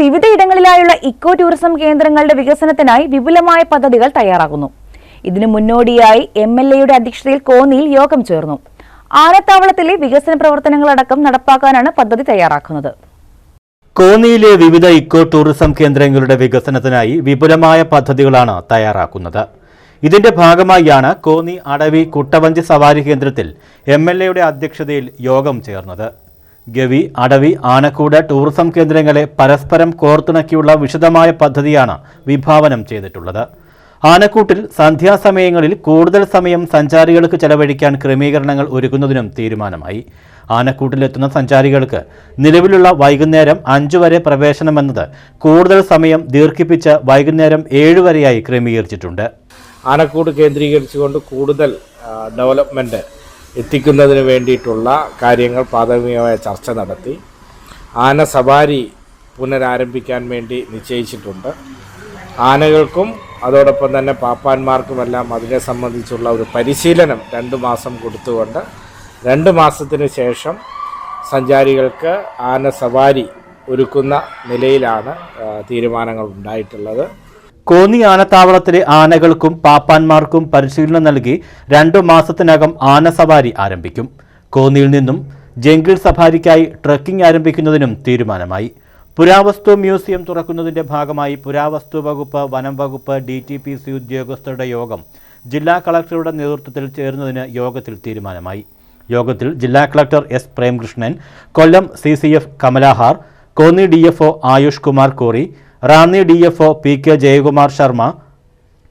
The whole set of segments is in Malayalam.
വിവിധയിടങ്ങളിലായുള്ള ഇക്കോ ടൂറിസം കേന്ദ്രങ്ങളുടെ വികസനത്തിനായി വിപുലമായ പദ്ധതികൾ തയ്യാറാകുന്നു ഇതിനു മുന്നോടിയായി എം എൽ എയുടെ അധ്യക്ഷതയിൽ കോന്നിയിൽ യോഗം ചേർന്നു. ആനത്താവളത്തിലെ വികസന പ്രവർത്തനങ്ങളടക്കം നടപ്പാക്കാനാണ് പദ്ധതി തയ്യാറാക്കുന്നത്. കോന്നിയിലെ വിവിധ ഇക്കോ ടൂറിസം കേന്ദ്രങ്ങളുടെ വികസനത്തിനായി വിപുലമായ പദ്ധതികളാണ് തയ്യാറാക്കുന്നത്. ഇതിന്റെ ഭാഗമായാണ് കോന്നി അടവി കുട്ടവഞ്ചി സവാരി കേന്ദ്രത്തിൽ എം അധ്യക്ഷതയിൽ യോഗം ചേർന്നത്. ഗവി അടവി ആനക്കൂട് ടൂറിസം കേന്ദ്രങ്ങളെ പരസ്പരം കോർത്തിണക്കിയുള്ള വിശദമായ പദ്ധതിയാണ് വിഭാവനം ചെയ്തിട്ടുള്ളത്. ആനക്കൂട്ടിൽ സന്ധ്യാസമയങ്ങളിൽ കൂടുതൽ സമയം സഞ്ചാരികൾക്ക് ചെലവഴിക്കാൻ ക്രമീകരണങ്ങൾ ഒരുക്കുന്നതിനും തീരുമാനമായി. ആനക്കൂട്ടിലെത്തുന്ന സഞ്ചാരികൾക്ക് നിലവിലുള്ള വൈകുന്നേരം അഞ്ചു വരെ പ്രവേശനമെന്നത് കൂടുതൽ സമയം ദീർഘിപ്പിച്ച് വൈകുന്നേരം ഏഴ് വരെയായി ക്രമീകരിച്ചിട്ടുണ്ട്. ആനക്കൂട് കേന്ദ്രീകരിച്ചുകൊണ്ട് കൂടുതൽ ഡെവലപ്മെന്റ് എത്തിക്കുന്നതിന് വേണ്ടിയിട്ടുള്ള കാര്യങ്ങൾ പ്രാഥമികമായ ചർച്ച നടത്തി. ആന സവാരി പുനരാരംഭിക്കാൻ വേണ്ടി നിശ്ചയിച്ചിട്ടുണ്ട്. ആനകൾക്കും അതോടൊപ്പം തന്നെ പാപ്പാന്മാർക്കുമെല്ലാം അതിനെ സംബന്ധിച്ചുള്ള ഒരു പരിശീലനം രണ്ട് മാസം കൊടുത്തുകൊണ്ട് രണ്ട് മാസത്തിന് ശേഷം സഞ്ചാരികൾക്ക് ആന സവാരി ഒരുക്കുന്ന നിലയിലാണ് തീരുമാനങ്ങൾ ഉണ്ടായിട്ടുള്ളത്. കോന്നി ആനത്താവളത്തിലെ ആനകൾക്കും പാപ്പാന്മാർക്കും പരിശീലനം നൽകി രണ്ടു മാസത്തിനകം ആന സവാരി ആരംഭിക്കും. കോന്നിയിൽ നിന്നും ജംഗിൾ സഫാരിക്കായി ട്രക്കിംഗ് ആരംഭിക്കുന്നതിനും തീരുമാനമായി. പുരാവസ്തു മ്യൂസിയം തുറക്കുന്നതിന്റെ ഭാഗമായി പുരാവസ്തു വകുപ്പ് വനം വകുപ്പ് ഡി ടി പി സി ഉദ്യോഗസ്ഥരുടെ യോഗം ജില്ലാ കളക്ടറുടെ നേതൃത്വത്തിൽ ചേരുന്നതിന് യോഗത്തിൽ തീരുമാനമായി. യോഗത്തിൽ ജില്ലാ collector S Premkrishnan Kollam C C F Kamalahar Konni D F O Ayush Kumar Kori Ranni D F O P K Jayakumar Sharma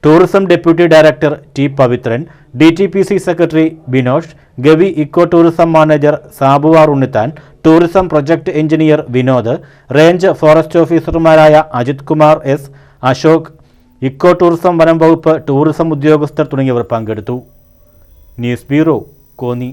tourism deputy director T Pavithran D T P C secretary Binosh Gavi eco tourism manager Sabuvar Unnithan tourism project engineer Vinod range forest ഓഫീസർമാരായ Ajith Kumar S Ashok eco tourism വനം വകുപ്പ് ടൂറിസം ഉദ്യോഗസ്ഥർ തുടങ്ങിയവർ പങ്കെടുത്തു. News bureau Konni.